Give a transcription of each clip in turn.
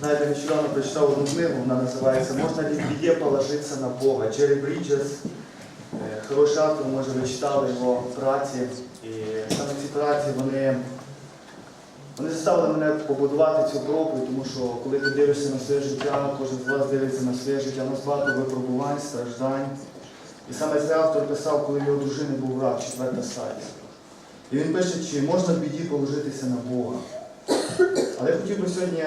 Знаєте, нещодавно прочитав одну книгу, вона називається Можна ли в положитися на Бога? Джері Бріджес. Е, Хороший автор, може ви читали його праці. І саме ці праці вони, вони заставили мене побудувати цю проповідь, тому що коли ти дивишся на своє життя, кожен з вас дивиться на своє життя, нас багато випробувань, страждань. І саме цей автор писав, коли його дружини був рак, четверта стадія. І він пише, чи можна в біді положитися на Бога. Але я хотів би сьогодні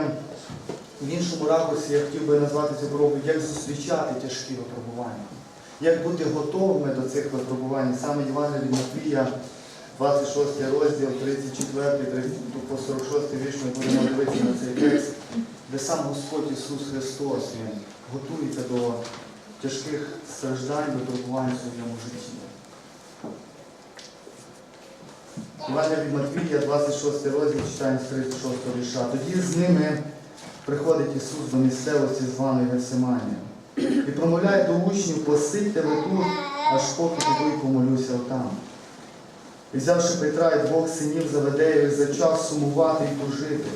в іншому ракурсі я хотів би назвати цю проповідь, як зустрічати тяжкі випробування, як бути готовими до цих випробувань. Саме Івана від Матвія, 26 розділ, 34, 30 по 46 вірш, ми будемо дивитися на цей текст, де сам Господь Ісус Христос Він готується до тяжких страждань, випробувань в своєму житті. Івана від Матвія, 26 розділ, читаємо з 36 вірша. Тоді з ними приходить Ісус до місцевості званої Гефсиманія і промовляє до учнів, посидьте ви тут, аж поки піду помолюся отам. І взявши Петра і двох синів Заведеєвих, зачав сумувати і тужити.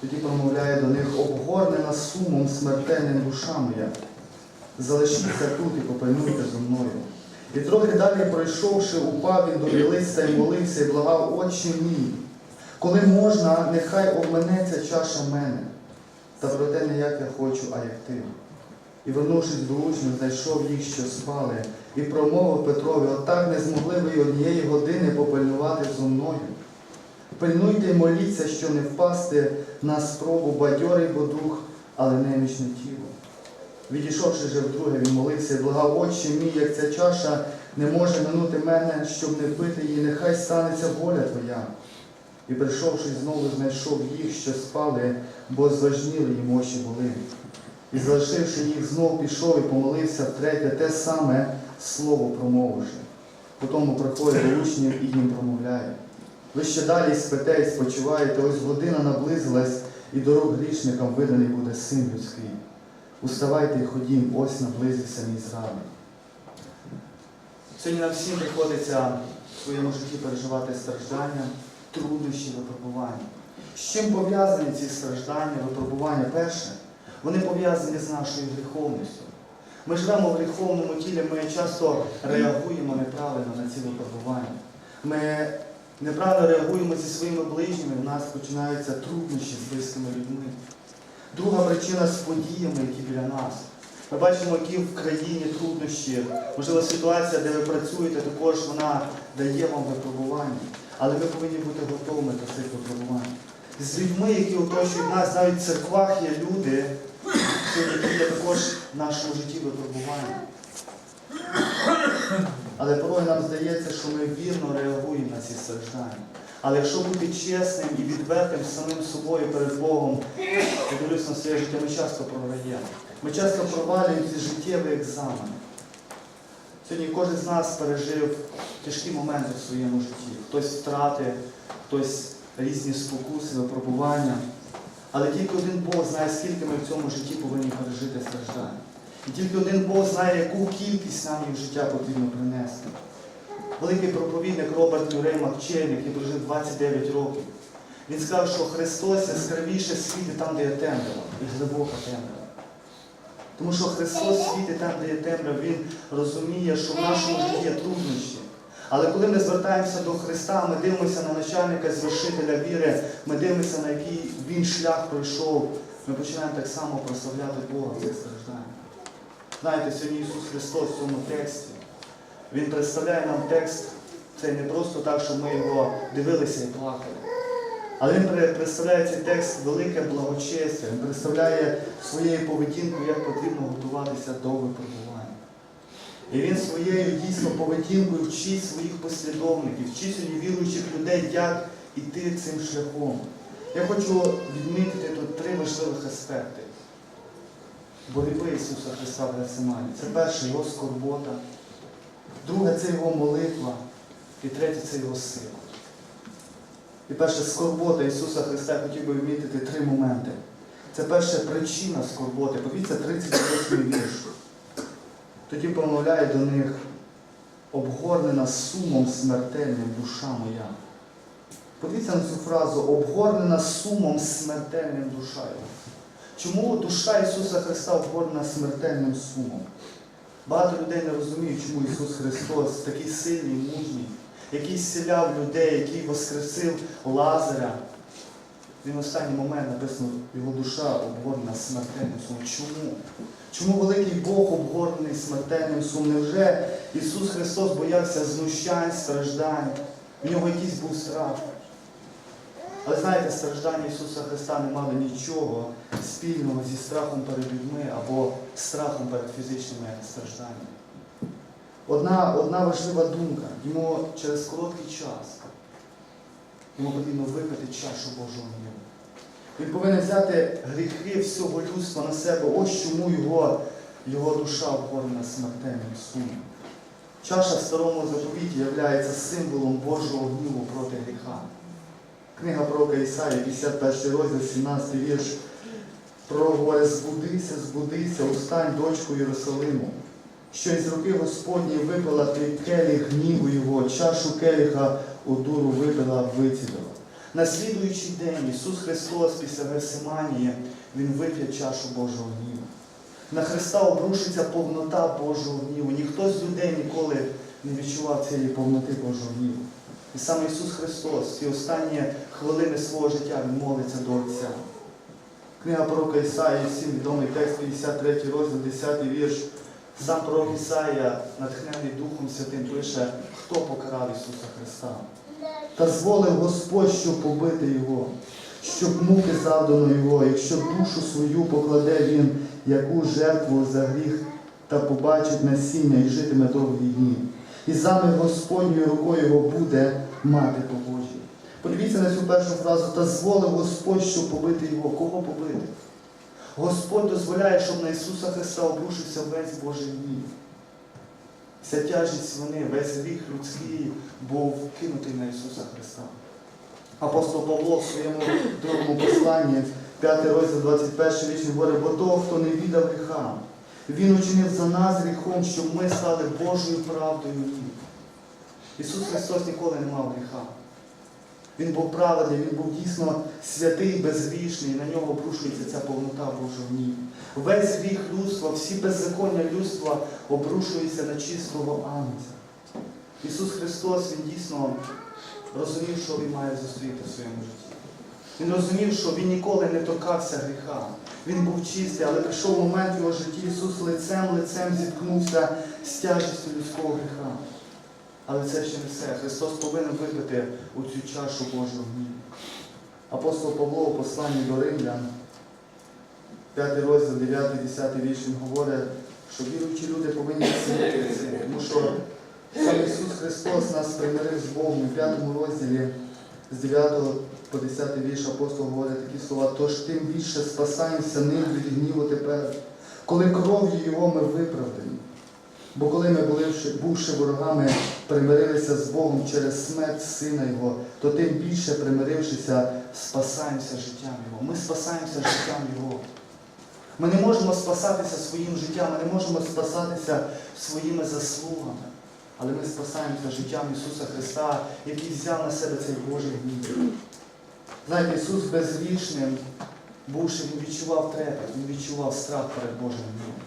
Тоді промовляє до них, обгорнена сумом смертельним душа моя. Залишіться тут і попильнуйте зо мною. І трохи далі пройшовши, упав він до вілиця і молився, і благав, Отче мій, коли можна, нехай обменеться чаша мене. Та проте не як я хочу, а як ти. І вернувшись до учнів, знайшов їх, що спали, і промовив Петрові, отак не змогли ви й однієї години попильнувати зо мною. Пильнуйте й моліться, що не впасти на спробу бадьорий бо дух, але немічне тіло. Відійшовши же вдруге, він молився благав, Отче мій, як ця чаша не може минути мене, щоб не пити її, нехай станеться воля Твоя. І прийшовши знову, знайшов їх, що спали, бо зважніли їм очі були. І залишивши їх, знов пішов і помолився втретє, те саме слово промовивши. Потім приходить до учнів і їм промовляє. Ви ще далі спите і спочиваєте, ось година наблизилась, і дорог грішникам виданий буде син людський. Уставайте і ходім, ось наблизився мій зрадник. Сьогодні нам всім приходиться в своєму житті переживати страждання, труднощі, випробування. З чим пов'язані ці страждання, випробування? Перше, вони пов'язані з нашою гріховністю. Ми живемо в гріховному тілі, ми часто реагуємо неправильно на ці випробування. Ми неправильно реагуємо зі своїми ближніми, в нас починаються труднощі з близькими людьми. Друга причина з подіями, які біля нас. Ми бачимо, які в країні труднощі. Можливо, ситуація, де ви працюєте, також вона дає вам випробування. Але ми повинні бути готовими до цих випробувань. З людьми, які оточують нас, навіть в церквах є люди, які є також в нашому житті випробування. Але порой нам здається, що ми вірно реагуємо на ці страждання. Але якщо бути чесним і відвертим самим собою перед Богом, я дивлюсь на своє життя, ми часто програємо. Ми часто провалюємо ці життєві екзамени. Сьогодні кожен з нас пережив тяжкі моменти в своєму житті. Хтось втрати, хтось різні спокуси, випробування. Але тільки один Бог знає, скільки ми в цьому житті повинні пережити страждання. І тільки один Бог знає, яку кількість нам їх життя потрібно принести. Великий проповідник Роберт Мюррей Макчейн, який прожив 29 років, він сказав, що Христос яскравіше світить там, де є темрява, і глибока темрява. Тому що Христос світить там, де є темрява, Він розуміє, що в нашому житті є труднощі. Але коли ми звертаємося до Христа, ми дивимося на начальника, звершителя віри, ми дивимося, на який він шлях пройшов, ми починаємо так само прославляти Бога в цих стражданнях. Знаєте, сьогодні Ісус Христос в цьому тексті, Він представляє нам текст, це не просто так, що ми його дивилися і плакали. Але він представляє цей текст велике благочестя, він представляє своєю поведінкою, як потрібно готуватися до випробування. І він своєю дійсно поведінкою вчить своїх послідовників, вчить віруючих людей, як іти цим шляхом. Я хочу відмітити тут три важливих аспекти боротьби Ісуса Христа в Гефсимані. Це перше його скорбота, друге це його молитва, і третє це його сила. І перше скорбота Ісуса Христа, хотів би відмітити три моменти. Це перша причина скорботи. Подивіться 38 вірш. Тоді промовляє до них, обгорнена сумом смертельним душа моя. Подивіться на цю фразу обгорнена сумом смертельним душею. Чому душа Ісуса Христа обгорнена смертельним сумом? Багато людей не розуміють, чому Ісус Христос такий сильний, мужній, який зціляв людей, який воскресив Лазаря. Він в останній момент написано, його душа обгорнена смертельним сумом. Чому? Чому великий Бог обгорнений смертельним сумом? Невже Ісус Христос боявся знущань, страждань? В нього якийсь був страх. Але знаєте, страждання Ісуса Христа не мали нічого спільного зі страхом перед людьми або страхом перед фізичними стражданнями. Одна, одна важлива думка. Йому через короткий час йому потрібно випити чашу Божого гніву. Він повинен взяти гріхи всього людства на себе. Ось чому його, його душа обгорнена смертельним сумом. Чаша в старому заповіті є символом Божого гніву проти гріха. Книга пророка Ісаї, 51 розділ, 17 вірш. Пророк говорить, збудися, збудися, устань, дочку Єрусалиму, що із руки Господньої випила ти келіх гніву його, чашу келіха у дуру випила, вицідила. На слідуючий день Ісус Христос після Герсиманії, Він вип'є чашу Божого гніву. На Христа обрушиться повнота Божого гніву. Ніхто з людей ніколи не відчував цієї повноти Божого гніву. І саме Ісус Христос ці останні хвилини свого життя Він молиться до Отця. Книга пророка Ісаї, всім відомий текст, 53 розділ, 10 вірш. Сам пророк Ісаїя, натхнений Духом Святим, пише, хто покарав Ісуса Христа. Та зволив Господь, щоб побити Його, щоб муки завдано Його, якщо душу свою покладе Він, яку жертву за гріх, та побачить насіння і житиме довгі дні. І замір Господньою рукою його буде мати по Божій. Подивіться на цю першу фразу, та зволив Господь, щоб побити його. Кого побити? Господь дозволяє, щоб на Ісуса Христа обрушився весь Божий гнів. Вся тяжість вони, весь гріх людський був кинутий на Ісуса Христа. Апостол Павло в своєму другому посланні, 5 розділ 21 річ говорить, бо того, хто не віддав гріха, він учинив за нас гріхом, щоб ми стали Божою правдою. Ісус Христос ніколи не мав гріха. Він був праведний, він був дійсно святий, безгрішний, і на нього обрушується ця повнота Божого гніву. Весь гріх людства, всі беззаконня людства обрушуються на чистого ангела. Ісус Христос, Він дійсно розумів, що Він має зустріти в своєму житті. Він розумів, що Він ніколи не торкався гріха. Він був чистий, але прийшов момент в його житті, Ісус лицем лицем зіткнувся з тяжістю людського гріха. Але це ще не все. Христос повинен випити у цю чашу Божого гніву. Апостол Павло у посланні до Римлян, 5 розділ, 9, 10 вірш, він говорить, що віруючі люди повинні цінити це, тому що сам Ісус Христос нас примирив з Богом у 5 розділі з 9 по 10 вірш апостол говорить такі слова, тож тим більше спасаємося ним від гніву тепер, коли кров'ю Його ми виправдані. Бо коли ми, бувши ворогами, примирилися з Богом через смерть Сина Його, то тим більше, примирившися, спасаємося життям Його. Ми спасаємося життям Його. Ми не можемо спасатися своїм життям, ми не можемо спасатися своїми заслугами. Але ми спасаємося життям Ісуса Христа, який взяв на себе цей Божий гнів. Знаєте, Ісус безгрішним, бувши, Він відчував трепет, Він відчував страх перед Божим гнівом.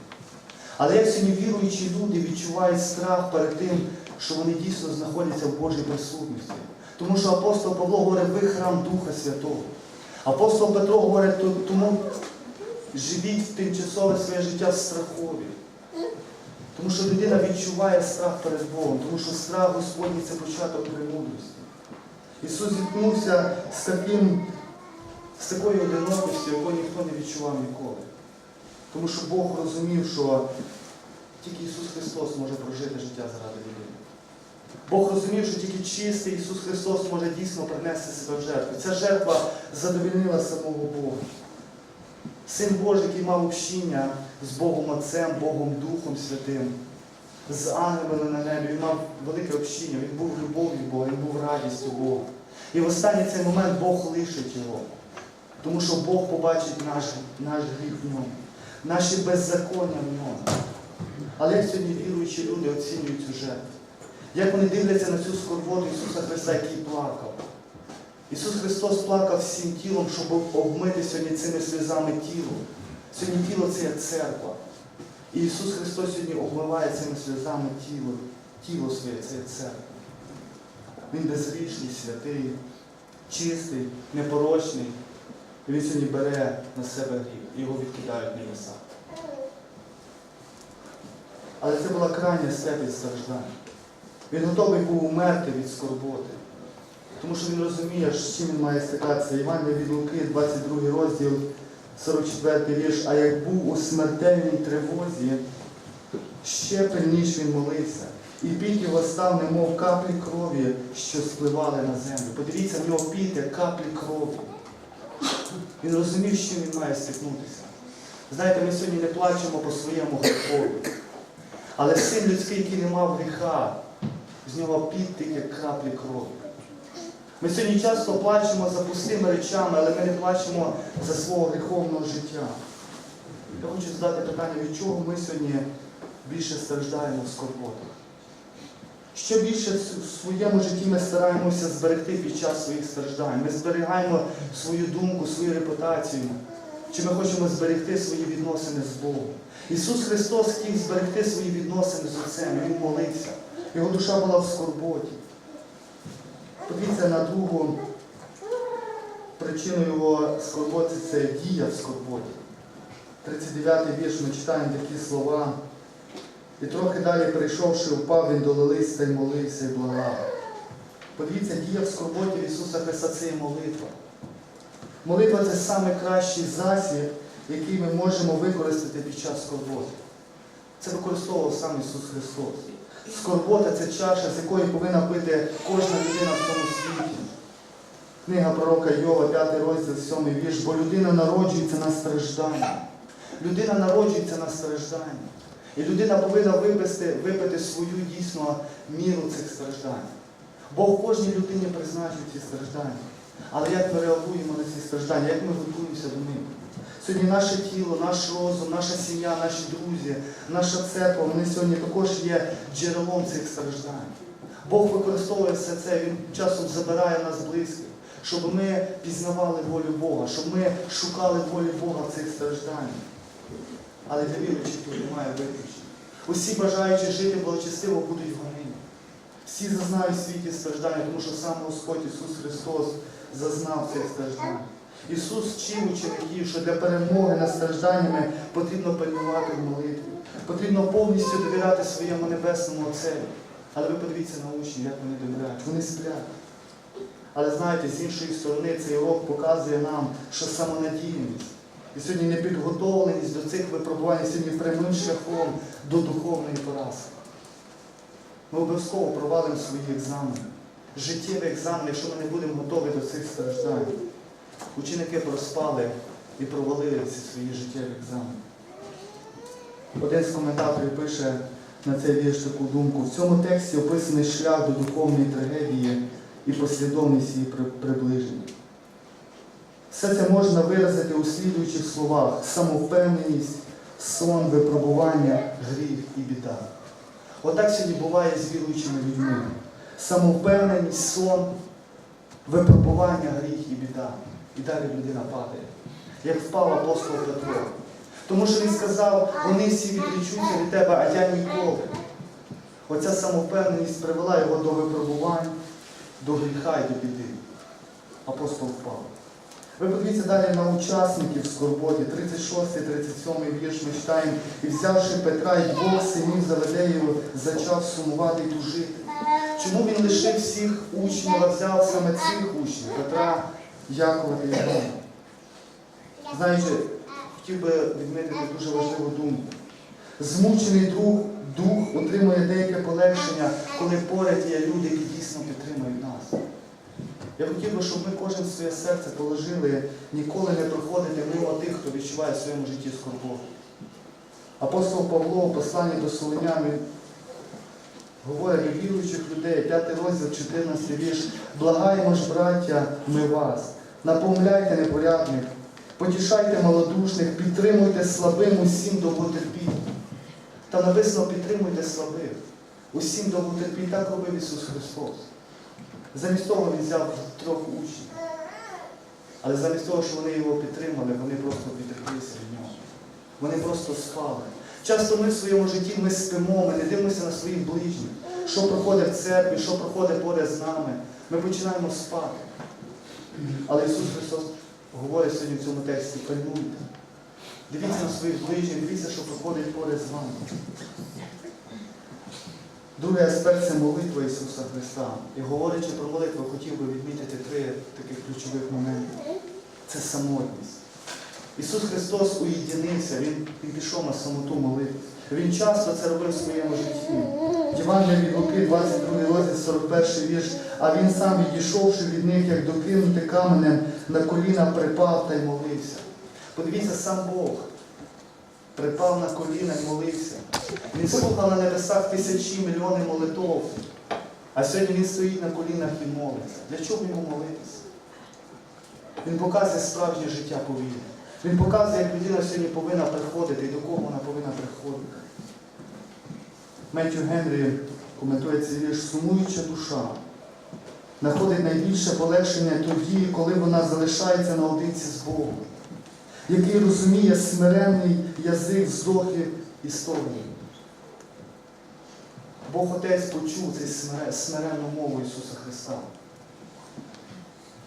Але як сьогодні віруючі люди відчувають страх перед тим, що вони дійсно знаходяться в Божій присутності. Тому що апостол Павло говорить, ви храм Духа Святого. Апостол Петро говорить, тому живіть в тимчасове своє життя в страхові. Тому що людина відчуває страх перед Богом, тому що страх Господній це початок премудрості. Ісус зіткнувся з таким, з такою одинокістю, якої ніхто не відчував ніколи. Тому що Бог розумів, що тільки Ісус Христос може прожити життя заради людини. Бог розумів, що тільки чистий Ісус Христос може дійсно принести себе в жертву. Ця жертва задовільнила самого Бога. Син Божий, який мав общіння з Богом Отцем, Богом Духом Святим, з ангелами на небі, він мав велике общіння, він був любов'ю Бога, він був радістю Бога. І в останній цей момент Бог лишить його. Тому що Бог побачить наш, наш гріх в ньому, наші беззаконня в ньому. Але як сьогодні віруючі люди оцінюють цю жертву? Як вони дивляться на цю скорботу Ісуса Христа, який плакав? Ісус Христос плакав всім тілом, щоб обмити сьогодні цими сльозами тіло. Сьогодні тіло це церква. І Ісус Христос сьогодні обмиває цими сльозами тіло, тіло своє, це церква. Він безгрішний, святий, чистий, непорочний. І він сьогодні бере на себе гріх, його відкидають небеса. Але це була крайня степень страждання. Він готовий був умерти від скорботи. Тому що він розуміє, з чим він має стикатися. Іван від Луки, 22 розділ, 44 вірш. А як був у смертельній тривозі, ще пильніш він молився. І піт його став, немов каплі крові, що спливали на землю. Подивіться, в нього піт, як каплі крові. Він розумів, чим він має стикнутися. Знаєте, ми сьогодні не плачемо по своєму грехові. Але син людський, який не мав гріха, з нього піт тільки краплі крові. Ми сьогодні часто плачемо за пустими речами, але ми не плачемо за свого гріховного життя. Я хочу задати питання, від чого ми сьогодні більше страждаємо в скорботах? Що більше в своєму житті ми стараємося зберегти під час своїх страждань? Ми зберігаємо свою думку, свою репутацію. Чи ми хочемо зберегти свої відносини з Богом? Ісус Христос хотів зберегти свої відносини з Отцем, Він молився. Його душа була в скорботі. Подивіться на другу причину його скорботи це дія в скорботі. 39-й вірш ми читаємо такі слова. І трохи далі прийшовши, впав він до лилиць та й молився і благав. Подивіться, дія в скорботі Ісуса Христа це є молитва. Молитва це найкращий засіб, який ми можемо використати під час скорботи. Це використовував сам Ісус Христос. Скорбота це чаша, з якої повинна пити кожна людина в цьому світі. Книга пророка Йова, 5 розділ, 7 вірш, бо людина народжується на страждання. Людина народжується на страждання. І людина повинна випити, випити свою дійсно міру цих страждань. Бог кожній людині призначив ці страждання. Але як ми реагуємо на ці страждання, як ми готуємося до них? Сьогодні наше тіло, наш розум, наша сім'я, наші друзі, наша церква, вони сьогодні також є джерелом цих страждань. Бог використовує все це, Він часом забирає нас близьких, щоб ми пізнавали волю Бога, щоб ми шукали волю Бога в цих стражданнях. Але для віруючих тут немає виключень. Усі бажаючи жити благочестиво будуть гонені. Всі зазнають світі страждання, тому що сам Господь Ісус Христос зазнав цих страждань. Ісус вчив учеників, що для перемоги над стражданнями потрібно пильнувати в молитві. Потрібно повністю довіряти своєму небесному Отцеві. Але ви подивіться на учнів, як вони довіряють. Вони сплять. Але знаєте, з іншої сторони цей урок показує нам, що самонадійність і сьогодні непідготовленість до цих випробувань сьогодні прямим шляхом до духовної поразки. Ми обов'язково провалимо свої екзамени. Життєві екзамени, якщо ми не будемо готові до цих страждань. Ученики проспали і провалили ці свої життєві екзамени. Один з коментаторів пише на цей вірш таку думку. В цьому тексті описаний шлях до духовної трагедії і послідовність її приближення. Все це можна виразити у слідуючих словах: самовпевненість, сон, випробування, гріх і біда. Отак сьогодні буває з віруючими людьми. Самовпевненість, сон, випробування, гріх і біда. І далі людина падає. Як впав апостол Петро. Тому що він сказав, вони всі відрічуться від тебе, а я ніколи. Оця самовпевненість привела його до випробувань, до гріха і до біди. Апостол впав. Ви подивіться далі на учасників скорботі, 36-37 вірш ми читаємо, і взявши Петра і двох синів Заведеєву, зачав сумувати і тужити. Чому він лишив всіх учнів, а взяв саме цих учнів, Петра, Якова та Івана? Знаєте, хотів би відмітити дуже важливу думку. Змучений друг, дух отримує деяке полегшення, коли поряд є люди, які дійсно підтримують нас. Я хотів би, щоб ми кожен своє серце положили, ніколи не проходити мимо тих, хто відчуває в своєму житті скорботу. Апостол Павло у посланні до Солонян говорить до віруючих людей, 5 розділ, 14 вірш. Благаємо ж, браття, ми вас, напомляйте непорядних, потішайте малодушних, підтримуйте слабим, усім довготерпіть. Та написано підтримуйте слабих. Усім довготерпіть, так робив Ісус Христос. Замість того він взяв трьох учнів. Але замість того, що вони його підтримали, вони просто відреклися від нього. Вони просто спали. Часто ми в своєму житті ми спимо, ми не дивимося на своїх ближніх, що проходить в церкві, що проходить поряд з нами. Ми починаємо спати. Але Ісус Христос говорить сьогодні в цьому тексті, пильнуйте. Дивіться на своїх ближніх, дивіться, що проходить поряд з вами. Другий аспект це молитва Ісуса Христа. І говорячи про молитву, хотів би відмітити три таких ключових моменти. Це самотність. Ісус Христос уєдинився, Він, він пішов на самоту молитву. Він часто це робив в своєму житті. Євангелія від Луки, 22 розділ, 41 вірш. А він сам, відійшовши від них, як докинути каменем, на коліна припав та й молився. Подивіться, сам Бог припав на коліна і молився. Він слухав на небесах тисячі мільйони молитов. А сьогодні він стоїть на колінах і молиться. Для чого йому молитися? Він показує справжнє життя по вірі. Він показує, як людина сьогодні повинна приходити і до кого вона повинна приходити. Меттю Генрі коментує цей вірш, сумуюча душа знаходить найбільше полегшення тоді, коли вона залишається наодинці з Богом, який розуміє смиренний язик вздохів і стогнів. Бог Отець почув цей смиренну мову Ісуса Христа.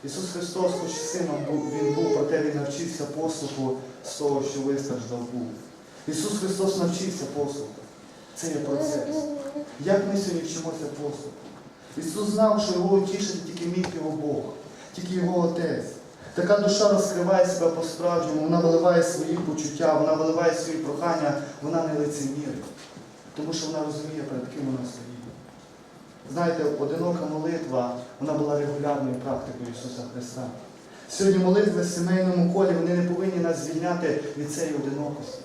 Ісус Христос, хоч сином Він був, проте Він навчився послуху з того, що вистраждав був. Ісус Христос навчився послуху. Це є процес. Як ми сьогодні вчимося послуху? Ісус знав, що його утішити тільки міг його Бог, тільки його Отець. Така душа розкриває себе по-справжньому, вона виливає свої почуття, вона виливає свої прохання, вона не лицемірить. Тому що вона розуміє, перед ким вона стоїть. Знаєте, одинока молитва, вона була регулярною практикою Ісуса Христа. Сьогодні молитви в сімейному колі, вони не повинні нас звільняти від цієї одинокості.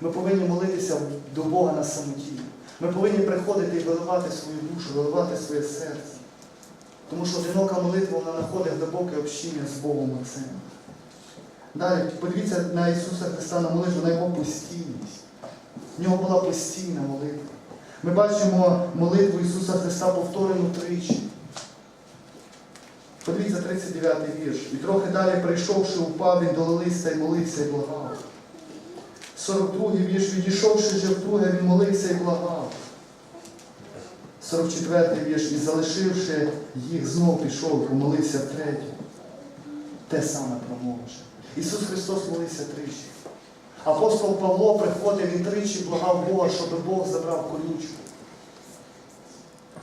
Ми повинні молитися до Бога на самоті. Ми повинні приходити і виливати свою душу, виливати своє серце. Тому що одинока молитва вона знаходить глибоке общіння з Богом Отцем. Далі, подивіться на Ісуса Христа на молитву, на Його постійність. В нього була постійна молитва. Ми бачимо молитву Ісуса Христа повторену тричі. Подивіться 39 вірш. І трохи далі, прийшовши, упав, він долився і молився і благав. 42 вірш, відійшовши же вдруге, він молився і благав. 44 вірш, і залишивши їх, знов пішов, і помолився втретє. Те саме промовивши. Ісус Христос молився тричі. Апостол Павло приходив, він тричі благав Бога, щоб Бог забрав колючку.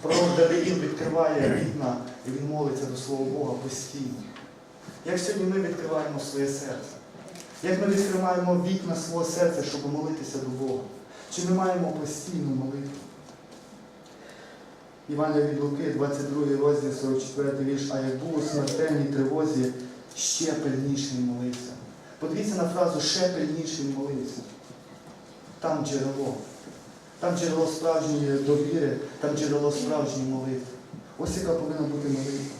Пророк Давиїн відкриває вікна і він молиться до свого Бога постійно. Як сьогодні ми відкриваємо своє серце? Як ми відкриваємо вікна свого серця, щоб молитися до Бога? Чи ми маємо постійну молитву? Івана від Луки, 22 розділ, 44 вірш, а як був у смертельній тривозі, ще пильніший молився. Подивіться на фразу ще пильніший молився. Там джерело. Там джерело справжньої довіри, там джерело справжньої молитви. Ось яка повинна бути молитва.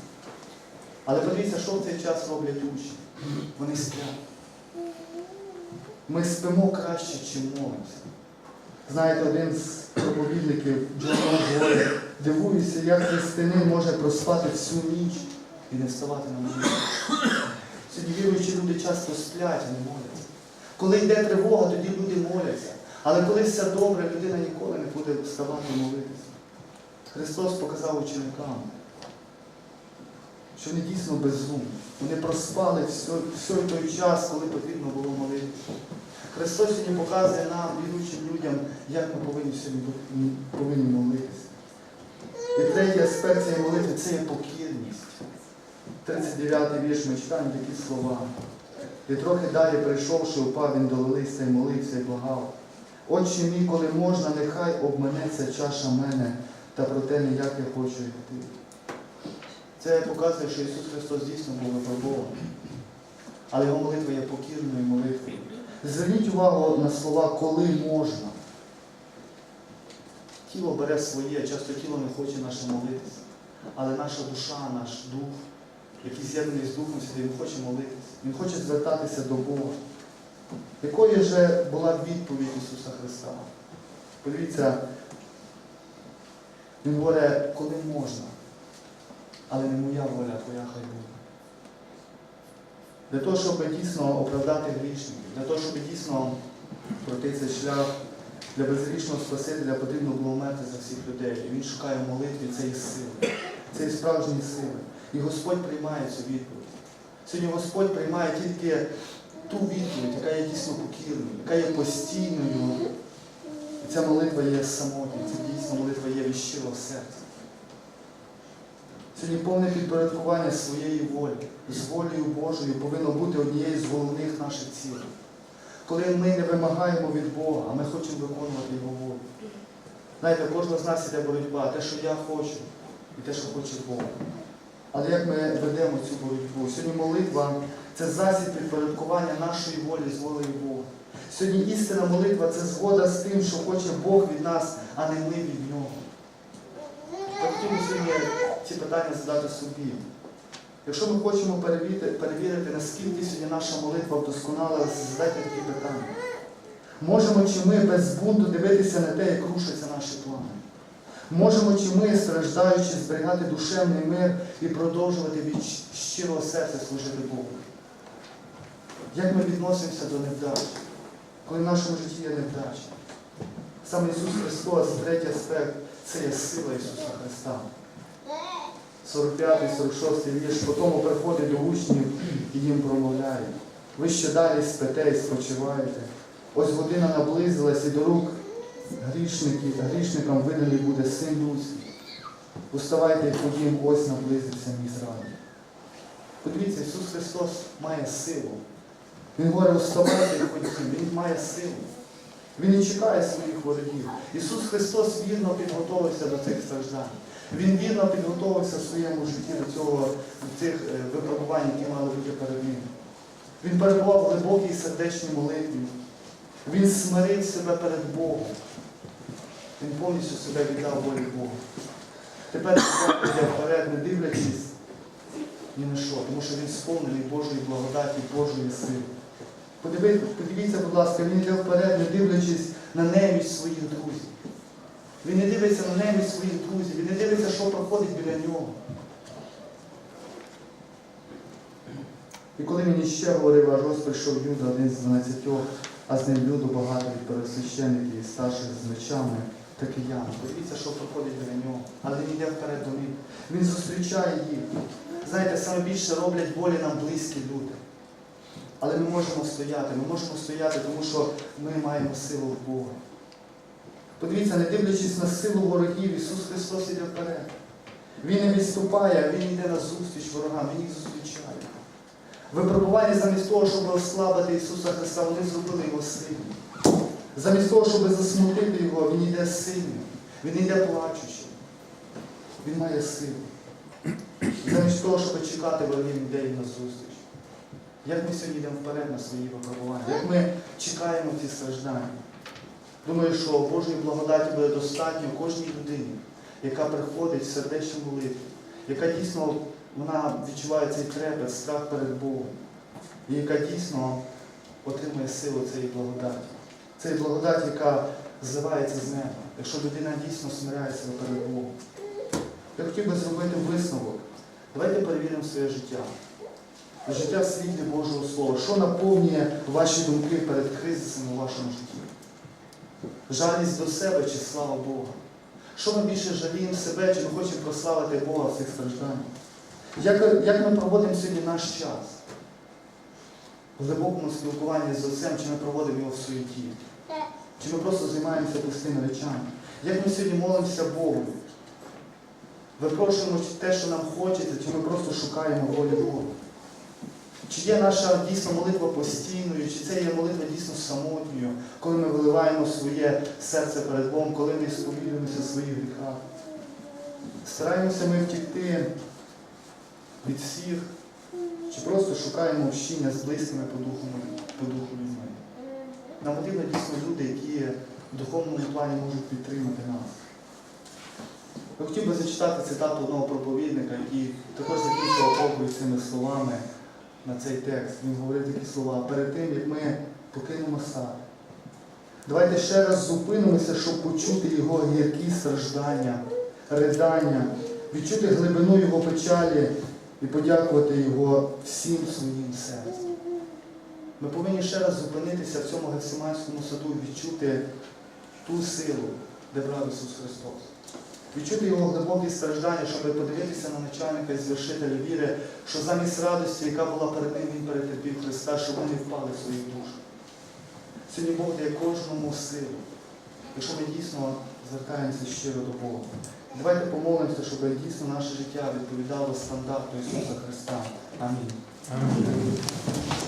Але подивіться, що в цей час роблять учні. Вони сплять. Ми спимо краще, чим молимося. Знаєте, один з проповідників Джон говорить, дивуюся, як християнин може проспати всю ніч і не вставати на молитву. Сьогодні віруючі люди часто сплять, а не моляться. Коли йде тривога, тоді люди моляться. Але коли все добре, людина ніколи не буде вставати і молитися. Христос показав ученикам, що вони дійсно безумні. Вони проспали все, все той час, коли потрібно було молитися. Христос сьогодні показує нам, віруючим людям, як ми повинні сьогодні повинні молитися. І цієї молитви це є покірність. 39-й вірш ми читаємо такі слова. І трохи далі прийшовши, упав він до листа і молився і благав. Отче мій, коли можна, нехай обманеться чаша мене, та проте не як я хочу йти. Це показує, що Ісус Христос дійсно був випробований. Але його молитва є покірною молитвою. Зверніть увагу на слова коли можна. Тіло бере своє, часто тіло не хоче наше молитися. Але наша душа, наш дух, який з'єднаний з Духом Святим, він хоче молитися. Він хоче звертатися до Бога. Якою же була відповідь Ісуса Христа? Подивіться, Він говорить, коли можна. але не моя воля, твоя хай буде. Для того, щоб дійсно оправдати грішників, для того, щоб дійсно пройти цей шлях для безгрішного Спасителя потрібно було вмерти за всіх людей. І він шукає в молитві цієї сили, цієї справжньої сили. І Господь приймає цю відповідь. Сьогодні Господь приймає тільки ту відповідь, яка є дійсно покірною, яка є постійною. І ця молитва є самотньою, це дійсно молитва є від щирого серця. Сьогодні повне підпорядкування своєї волі з волею Божою повинно бути однією з головних наших цілей. Коли ми не вимагаємо від Бога, а ми хочемо виконувати Його волю. Знаєте, у кожного з нас іде боротьба, те, що я хочу, і те, що хоче Бог. Але як ми ведемо цю боротьбу? Сьогодні молитва це засіб підпорядкування нашої волі з волею Бога. Сьогодні істинна молитва це згода з тим, що хоче Бог від нас, а не ми від Нього. Я сьогодні ці питання задати собі. Якщо ми хочемо перевірити, перевірити, наскільки сьогодні наша молитва вдосконала, задайте такі питання. Можемо чи ми без бунту дивитися на те, як рушаться наші плани? Можемо чи ми, страждаючи, зберігати душевний мир і продовжувати від щирого серця служити Богу? Як ми відносимося до невдач, коли в нашому житті є невдача? Саме Ісус Христос, третій аспект, це є сила Ісуса Христа. 45-46 вірш, потім приходить до учнів і їм промовляє. Ви ще далі спите і спочиваєте. Ось година наблизилась і до рук грішників, грішникам виданий буде син людський. Уставайте ходім, ось наблизився мій зраді. Подивіться, Ісус Христос має силу. Він говорить, уставайте ходім, Він має силу. Він не чекає своїх ворогів. Ісус Христос вірно підготовився до цих страждань. Він вірно підготовився в своєму житті до цього, до цих е, випробувань, які мали бути перед ним. Він перебував глибокій сердечній молитві. Він смирив себе перед Богом. Він повністю себе віддав волі Богу. Тепер йде вперед, не дивлячись ні на що, тому що він сповнений Божої благодаті, Божої сили. Подивіться, подивіться, будь ласка, він йде вперед, не дивлячись на неміч своїх друзів. Він не дивиться на неміч своїх друзів, він не дивиться, що проходить біля нього. І коли він іще говорив, аж ось прийшов Юда, один з дванадцятьох, а з ним люду багато від пересвящеників і старших з мечами та киян. Подивіться, що проходить біля нього. Але він йде вперед до них. Він зустрічає їх. Знаєте, саме більше роблять болі нам близькі люди. Але ми можемо стояти, ми можемо стояти, тому що ми маємо силу в Бога. Подивіться, не дивлячись на силу ворогів, Ісус Христос іде вперед. Він не відступає, Він йде на зустріч ворогам, Він їх зустрічає. Випробування замість того, щоб ослабити Ісуса Христа, вони зробили його сильним. Замість того, щоб засмутити його, Він йде сильним. Він йде плачучим. Він має силу. Замість того, щоб чекати він їм на зустріч. Як ми сьогодні йдемо вперед на свої випробування? Як ми чекаємо ці страждання? Думаю, що Божої благодаті буде достатньо кожній людині, яка приходить в сердечну молитву, яка дійсно вона відчуває цей трепет, страх перед Богом, і яка дійсно отримує силу цієї благодаті. Це благодать, яка зливається з неба, якщо людина дійсно смиряє себе перед Богом. Я хотів би зробити висновок. Давайте перевіримо своє життя. Життя в світлі Божого Слова. Що наповнює ваші думки перед кризисом у вашому житті? Жалість до себе чи слава Бога? Що ми більше жаліємо себе, чи ми хочемо прославити Бога в цих стражданнях? Як, як ми проводимо сьогодні наш час? В глибокому спілкуванні з Отцем, чи ми проводимо його в суеті? Чи ми просто займаємося пустими речами? Як ми сьогодні молимося Богу? Випрошуємо те, що нам хочеться, чи ми просто шукаємо волі Бога? Чи є наша дійсно молитва постійною, чи це є молитва дійсно самотньою, коли ми виливаємо своє серце перед Богом, коли ми сповідуємося своїх гріхах? Стараємося ми втікти від всіх, чи просто шукаємо общення з близькими по духу, по духу? Нам потрібно дійсно люди, які в духовному плані можуть підтримати нас. Я хотів би зачитати цитату одного проповідника, який також закінчував проповідь цими словами на цей текст. Він говорив такі слова. Перед тим, як ми покинемо сад. Давайте ще раз зупинимося, щоб почути його гіркі страждання, ридання, відчути глибину Його печалі і подякувати Його всім своїм серцем. Ми повинні ще раз зупинитися в цьому Гефсиманському саду і відчути ту силу, де брав Ісус Христос. Відчути його глибокі страждання, щоб подивитися на начальника і звершителя віри, що замість радості, яка була перед ним, він перетерпів Христа, щоб вони впали в свою душу. Сьогодні Бог дає кожному силу, якщо ми дійсно звертаємося щиро до Бога. Давайте помолимося, щоб дійсно наше життя відповідало стандарту Ісуса Христа. Амінь. Амінь.